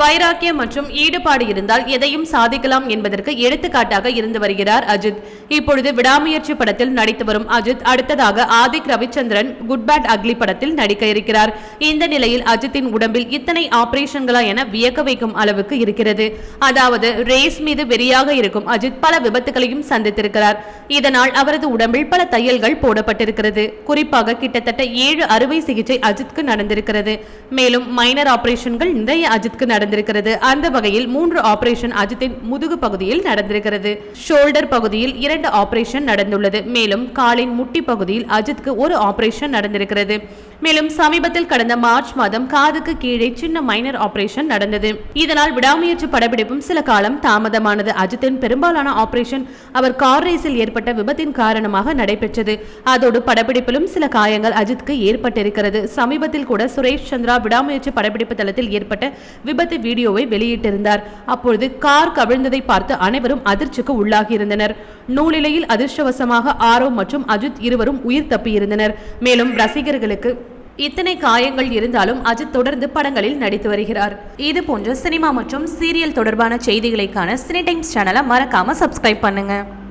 வைராக்கியம் மற்றும் ஈடுபாடு இருந்தால் எதையும் சாதிக்கலாம் என்பதற்கு எடுத்துக்காட்டாக இருந்து வருகிறார் அஜித். இப்பொழுது விடாமுயற்சி படத்தில் நடித்து வரும் அஜித் அடுத்ததாக Adhik Ravichandran Good Bad Ugly படத்தில் நடிக்க இருக்கிறார். இந்த நிலையில் அஜித்தின் உடம்பில் இத்தனை ஆபரேஷன்களா என வியக்க வைக்கும் அளவுக்கு இருக்கிறது. அதாவது ரேஸ் மீது வெறியாக இருக்கும் அஜித் பல விபத்துகளையும் சந்தித்திருக்கிறார். இதனால் அவரது உடம்பில் பல தையல்கள் போடப்பட்டிருக்கிறது. குறிப்பாக கிட்டத்தட்ட ஏழு அறுவை சிகிச்சை அஜித்க்கு நடந்திருக்கிறது. மேலும் மைனர் ஆபரேஷன்கள் நிறைய அஜித்க்கு நடந்திருக்கிறது. அந்த வகையில் மூன்று ஆபரேஷன் அஜித்தின் முதுகு பகுதியில் நடந்திருக்கிறது. ஷோல்டர் பகுதியில் இரண்டு ஆபரேஷன் நடந்துள்ளது. மேலும் காலின் முட்டி பகுதியில் அஜித்க்கு ஒரு ஆபரேஷன் நடந்திருக்கிறது. மேலும் சமீபத்தில் கடந்த மார்ச் மாதம் காதுக்கு கீழே சின்ன மைனர் ஆபரேஷன் நடந்தது. இதனால் விடாமுயற்சி படப்பிடிப்பும் சில காலம் தாமதமானது. அஜித்தின் பெரும்பாலான ஆபரேஷன் அவர் கார் ரேஸில் ஏற்பட்ட விபத்தின் காரணமாக நடைபெற்றது. அதோடு படப்பிடிப்பிலும் சில காயங்கள் அஜித்க்கு ஏற்பட்டிருக்கிறது. சமீபத்தில் கூட சுரேஷ் சந்திரா விடாமுயற்சி படப்பிடிப்பு தளத்தில் ஏற்பட்ட விபத்து வீடியோவை வெளியிட்டிருந்தார். அப்பொழுது கார் கவிழ்ந்ததை பார்த்து அனைவரும் அதிர்ச்சிக்கு உள்ளாகியிருந்தனர். நூலிலையில் அதிர்ஷ்டவசமாக ஆரவ் மற்றும் அஜித் இருவரும் உயிர் தப்பியிருந்தனர். மேலும் ரசிகர்களுக்கு இத்தனை காயங்கள் இருந்தாலும் அஜித் தொடர்ந்து படங்களில் நடித்து வருகிறார். இது போன்ற சினிமா மற்றும் சீரியல் தொடர்பான செய்திகளைக்கான சினி டைம்ஸ் சேனலை மறக்காம சப்ஸ்கிரைப் பண்ணுங்க.